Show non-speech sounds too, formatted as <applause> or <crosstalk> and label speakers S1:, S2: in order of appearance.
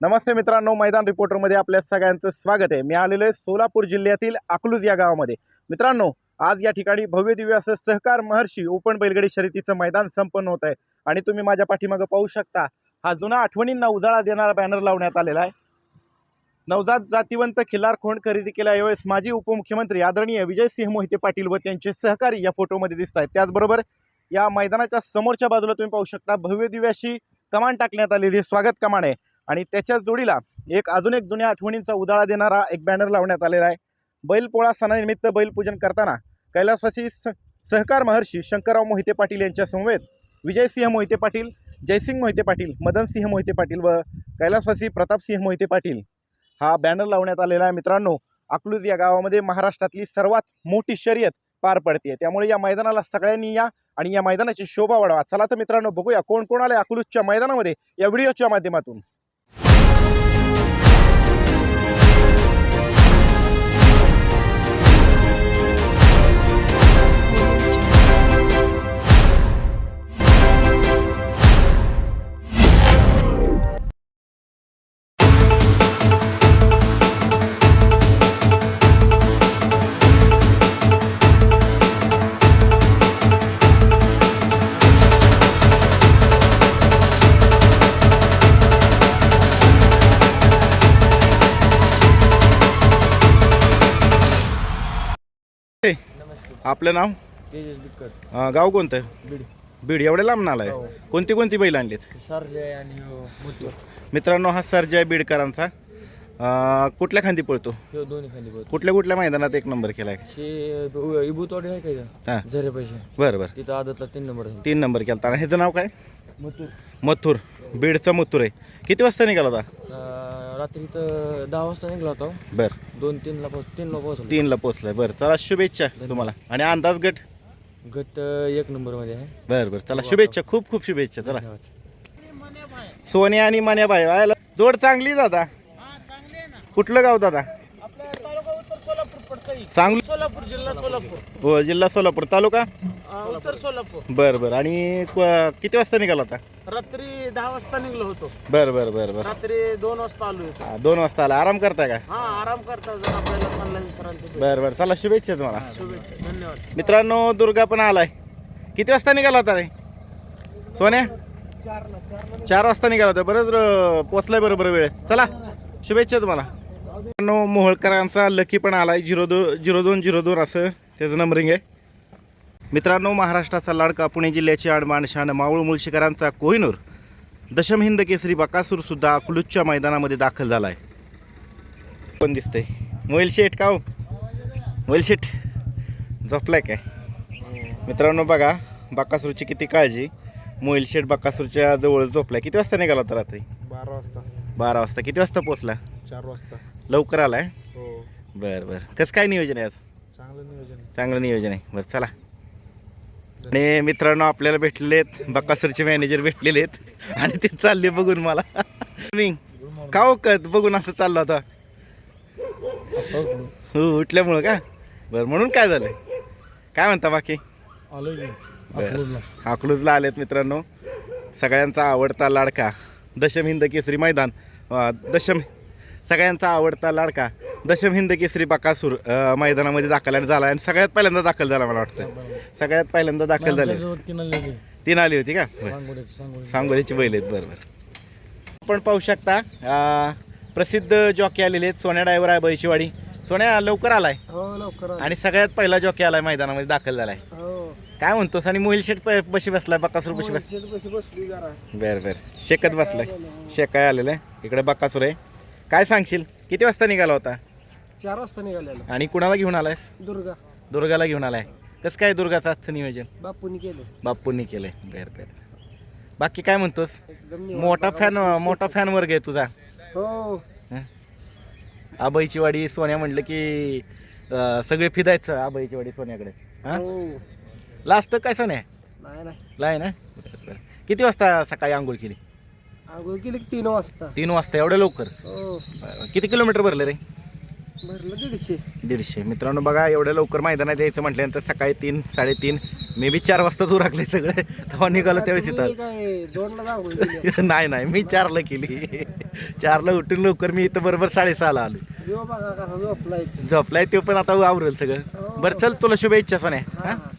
S1: नमस्ते मित्रांनो मैदान रिपोर्टरमध्ये आपल्या सगळ्यांचं स्वागत आहे. मी आलेलो आहे सोलापूर जिल्ह्यातील अकलूज या गावामध्ये. मित्रांनो आज या ठिकाणी भव्य दिव्य असं सहकार महर्षी ओपन बैलगडी शर्यतीचं मैदान संपन्न होत आहे. आणि तुम्ही माझ्या पाठीमागं पाहू शकता हा जुना आठवणींना उजाळा देणारा बॅनर लावण्यात आलेला आहे. नवजात जातीवंत खिल्लार खोंड खरेदी केल्या यावेळेस माजी उपमुख्यमंत्री आदरणीय विजयसिंह मोहिते पाटील व त्यांचे सहकारी या फोटोमध्ये दिसत आहेत. त्याचबरोबर या मैदानाच्या समोरच्या बाजूला तुम्ही पाहू शकता भव्य दिव्याशी कमान टाकण्यात आलेली स्वागत कमान आहे. आणि त्याच्याच जोडीला एक अजून एक जुन्या आठवणींचा उजाळा देणारा एक बॅनर लावण्यात आलेला आहे. बैलपोळा सणानिमित्त बैलपूजन करताना कैलासवासी स सहकार महर्षी शंकरराव मोहिते पाटील यांच्यासमवेत विजयसिंह मोहिते पाटील जयसिंग मोहिते पाटील मदनसिंह मोहिते पाटील व कैलासवासी प्रतापसिंह मोहिते पाटील हा बॅनर लावण्यात आलेला आहे. मित्रांनो अकलूज या गावामध्ये महाराष्ट्रातली सर्वात मोठी शर्यत पार पडते त्यामुळे या मैदानाला सगळ्यांनी या आणि या मैदानाची शोभा वाढवा. चला तर मित्रांनो बघूया कोण कोण आले अकलूजच्या मैदानामध्ये या व्हिडिओच्या माध्यमातून.
S2: नमस्ते
S1: आपलं नाव?
S2: तेजस
S1: अं, गाव कोणतं?
S2: बीड.
S1: बीड. एवढ्या लांब नाला
S2: हो.
S1: आहे कोणती कोणती बैल आणलीत?
S2: सारजे आणि ह्यो
S1: मित्रांनो हा सर्जा बीडकरांचा. अं, कुठल्या खांदी पळतो?
S2: ह्यो दोन्ही खाली
S1: कुठल्या कुठल्या मैदानात एक नंबर केलाय?
S2: हे इबुतवाडी आहे का इथं?
S1: हां.
S2: झरे पैसे.
S1: बरं बरं.
S2: तिथं आदतला तीन नंबर आहे.
S1: तीन नंबर केला आणि ह्याचं नाव काय?
S2: मथुर
S1: मथुर. बीडचा मथुर आहे. किती वाजता निघाला होता?
S2: अं, रात्री इथं दहा वाजता निघला होता.
S1: बरं.
S2: दोन तीनला पोच तीनला पोहोचलो.
S1: तीनला पोचलाय बरं चला शुभेच्छा तुम्हाला. आणि अंदाज गट?
S2: गट एक नंबरमध्ये आहे.
S1: बरं बरं. चला शुभेच्छा. खूप खूप शुभेच्छा. चला. सोन्या आणि मान्याबाई आयला जोड चांगली दादा. कुठलं गाव दादा?
S2: आपल्या तालुका उत्तर सोलापूर पडचा
S1: चांगली
S2: सोलापूर जिल्हा सोलापूर.
S1: हो जिल्हा सोलापूर. तालुका?
S2: उत्तर सोलापूर.
S1: बरं बरं. आणि क- किती वाजता निघाला होता?
S2: रात्री दहा वाजता निघलो होतो.
S1: बरं बरं बरं बरं.
S2: रात्री दोन वाजता आलो होतो
S1: हा, दोन वाजता आला. आराम करताय का?
S2: हा आराम करता जर आपल्याला विश्रांती
S1: बरं बरं. चला शुभेच्छा तुम्हाला.
S2: शुभेच्छा. धन्यवाद.
S1: मित्रांनो दुर्गा पण आलाय. किती वाजता निघाला होता रे? सोन्या? चार वाजता निघाला होता. बरंच र- पोचलाय बरोबर वेळ. चला शुभेच्छा तुम्हाला. मित्रांनो मोहोळकरांचा लकी पण आलाय. झिरो दो झिरो दोन झिरो दोन असं त्याचं नंबरिंग आहे. मित्रांनो महाराष्ट्राचा लाडका पुणे जिल्ह्याची आडमान शान मावळ मुळशीकरांचा कोहिनूर दशम हिंद केसरी बकासूर सुद्धा अकलूजच्या मैदानामध्ये दाखल झाला आहे पण दिसतंय? मोबाईल शेट का हो? मोबाईल शेट झोपलाय काय? मित्रांनो बघा बकासूरची किती काळजी. मोईल शेठ बकासूरच्या जवळ झोपलाय. किती वाजता निघाला होता रात्री?
S2: बारा वाजता.
S1: बारा वाजता. किती वाजता पोचला
S2: चार वाजता.
S1: लवकर आलाय?
S2: हो.
S1: बरं बरं. कसं काय नियोजन आहे आज?
S2: चांगलं नियोजन.
S1: चांगलं नियोजन आहे. बरं चला. आणि मित्रांनो आपल्याला भेटलेले आहेत बकासूरचे मॅनेजर भेटलेले आहेत. आणि ते चालले बघून मला. मी का हो कत बघून असं चाललं होता हो उठल्यामुळं का? बरं म्हणून काय झालं काय म्हणता बाकी.
S2: अकलूजला.
S1: आलेत मित्रांनो. सगळ्यांचा आवडता लाडका. दशम हिंद केसरी मैदान. दशम सगळ्यांचा आवडता लाडका. दशम हिंद केसरी बकासूर अं, मैदानामध्ये दाखल झाला आणि सगळ्यात पहिल्यांदा दाखल झाला मला वाटतं. सगळ्यात पहिल्यांदा दाखल झाले.
S2: तीन
S1: आली होती. का. सांगोलीची बैल आहेत बरं बरं. आपण पाहू शकता प्रसिद्ध जॉकी आलेले आहेत सोन्या ड्रायव्हर आहे बैचीवाडी सोन्या लवकर आलाय.
S2: हो लवकर आलो.
S1: आणि सगळ्यात पहिला जॉकी आलाय मैदानामध्ये दाखल झालाय.
S2: हो.
S1: काय म्हणतोस आणि मोहिल शेट बशी बसलाय बकासूर बशी बस
S2: बसली
S1: बर बर. शेकत बसलाय. शेकाय आलेलं आहे. इकडे बकासूर आहे. काय सांगशील? किती वाजता निघाला होता?
S2: चार वाजता निघालेलो.
S1: आणि कुणाला घेऊन आलायस?
S2: दुर्गा.
S1: दुर्गाला घेऊन आलाय. कसं काय दुर्गाचं आजचं नियोजन?
S2: बापूनी केले
S1: बाप्पूंनी केलंय. बर बर. बाकी काय म्हणतोस?
S2: एकदम
S1: मोठा फॅन मोठा फॅन वर्ग आहे तुझा.
S2: हो.
S1: हं? आबाईची वाडी सोन्या म्हणलं की अं, सगळे फिदायचं आबाईची वाडी सोन्याकडे. हा?
S2: हो.
S1: लास्ट काय सोन्या?
S2: नाही नाही.
S1: लाय ना? बरं बरं. किती वाजता सकाळी आंघोळ केली?
S2: आंघोळ केली की तीन वाजता.
S1: तीन वाजता एवढं लवकर?
S2: हो.
S1: बरं, बरं. किती किलोमीटर भरलं रे?
S2: भरलं दीडशे.
S1: दीडशे. मित्रांनो बघा एवढ्या लवकर मैदानात यायचं म्हटल्यानंतर सकाळी तीन साडेतीन मे बी चार वाजता तू राखले सगळे. तेव्हा निघालो त्यावेळेस
S2: गेले. <laughs>
S1: नाही नाही मी चारला केली. चारला उठून लवकर मी इथं बरोबर साडेसहाला आलो. झोपलाय तो. पण आता आवरेल सगळं. बरं चल तुला शुभेच्छा सोन्या.
S2: हा.
S1: हा?